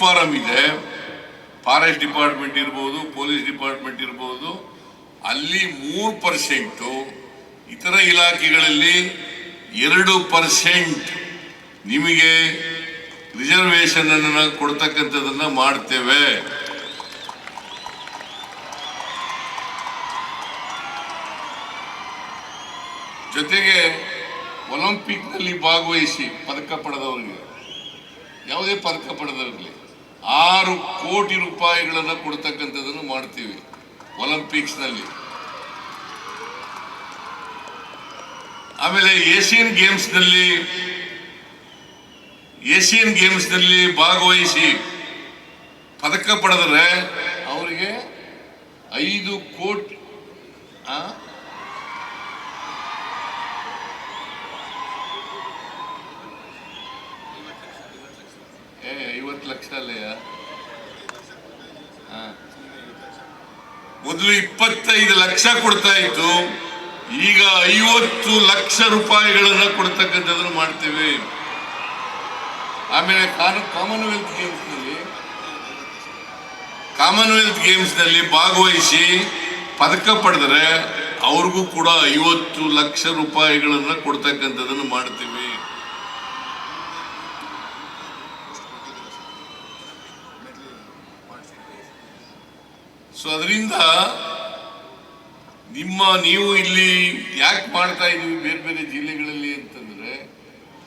Form ಇದೆ. Forest department ಇರ್ಬೋದು police department ಇರ್ಬೋದು. ಅಲ್ಲಿ ಮೂರು ಪರ್ಸೆಂಟು ಇತರ ಇಲಾಖೆಗಳಲ್ಲಿ ಎರಡು ಪರ್ಸೆಂಟ್ ನಿಮಗೆ ರಿಸರ್ವೇಶನ್ ಅನ್ನು ಕೊಡ್ತಕ್ಕಂಥದ್ದನ್ನ ಮಾಡ್ತೇವೆ. ಜೊತೆಗೆ ಒಲಿಂಪಿಕ್ನಲ್ಲಿ ಭಾಗವಹಿಸಿ ಪದಕ ಪಡೆದವರಿಗೆ. ಯಾವುದೇ ಪದಕ ಪಡೆದಿರಲಿ ಆರು ಕೋಟಿ ರೂಪಾಯಿಗಳನ್ನು ಕೊಡ್ತಕ್ಕಂಥದ್ದನ್ನು ಮಾಡ್ತೀವಿ ಒಲಿಂಪಿಕ್ಸ್ನಲ್ಲಿ. ಆಮೇಲೆ ಏಷ್ಯನ್ ಗೇಮ್ಸ್ನಲ್ಲಿ ಏಷ್ಯನ್ ಗೇಮ್ಸ್ನಲ್ಲಿ ಭಾಗವಹಿಸಿ ಪದಕ ಪಡೆದರೆ ಅವರಿಗೆ ಐದು ಕೋಟಿ ಏ, ಐವತ್ತು ಲಕ್ಷ ಅಲ್ಲಯ್ಯ. ಮೊದಲು ಇಪ್ಪತ್ತೈದು ಲಕ್ಷ ಕೊಡ್ತಾ ಇತ್ತು. ಈಗ ಐವತ್ತು ಲಕ್ಷ ರೂಪಾಯಿಗಳನ್ನ ಕೊಡ್ತಕ್ಕಂಥದ್ದನ್ನು ಮಾಡ್ತೀವಿ. ಆಮೇಲೆ ಕಾಮನ್ವೆಲ್ತ್ ಗೇಮ್ಸ್ನಲ್ಲಿ ಕಾಮನ್ವೆಲ್ತ್ ಗೇಮ್ಸ್ನಲ್ಲಿ ಭಾಗವಹಿಸಿ ಪದಕ ಪಡೆದರೆ ಅವ್ರಿಗೂ ಕೂಡ ಐವತ್ತು ಲಕ್ಷ ರೂಪಾಯಿಗಳನ್ನ ಕೊಡ್ತಕ್ಕಂಥದ್ದನ್ನು ಮಾಡ್ತೀವಿ. ಸೊ ಅದರಿಂದ ನಿಮ್ಮ ನೀವು ಇಲ್ಲಿ ಯಾಕೆ ಮಾಡ್ತಾ ಇದೀವಿ ಬೇರೆ ಬೇರೆ ಜಿಲ್ಲೆಗಳಲ್ಲಿ ಅಂತಂದ್ರೆ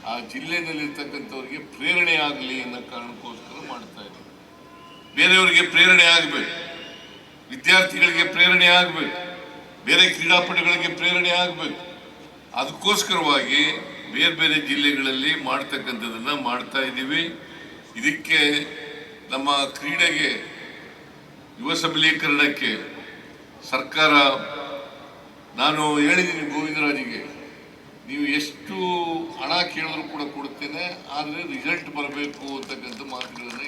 ಆ ಜಿಲ್ಲೆನಲ್ಲಿರ್ತಕ್ಕಂಥವ್ರಿಗೆ ಪ್ರೇರಣೆ ಆಗಲಿ ಅನ್ನೋ ಕಾರಣಕ್ಕೋಸ್ಕರ ಮಾಡ್ತಾ ಇದ್ದೀವಿ ಬೇರೆಯವರಿಗೆ ಪ್ರೇರಣೆ ಆಗಬೇಕು. ವಿದ್ಯಾರ್ಥಿಗಳಿಗೆ ಪ್ರೇರಣೆ ಆಗಬೇಕು. ಬೇರೆ ಕ್ರೀಡಾಪಟುಗಳಿಗೆ ಪ್ರೇರಣೆ ಆಗಬೇಕು. ಅದಕ್ಕೋಸ್ಕರವಾಗಿ ಬೇರೆ ಬೇರೆ ಜಿಲ್ಲೆಗಳಲ್ಲಿ ಮಾಡ್ತಕ್ಕಂಥದ್ದನ್ನು ಮಾಡ್ತಾ ಇದ್ದೀವಿ ಇದಕ್ಕೆ ನಮ್ಮ ಕ್ರೀಡೆಗೆ ಯುವ ಸಬಲೀಕರಣಕ್ಕೆ ಸರ್ಕಾರ, ನಾನು ಹೇಳಿದ್ದೀನಿ ಗೋವಿಂದರಾಜಿಗೆ, ನೀವು ಎಷ್ಟು ಹಣ ಕೇಳಿದ್ರು ಕೂಡ ಕೊಡ್ತೇನೆ ಆದರೆ ರಿಸಲ್ಟ್ ಬರಬೇಕು ಅಂತಕ್ಕಂಥ ಮಾತುಗಳನ್ನು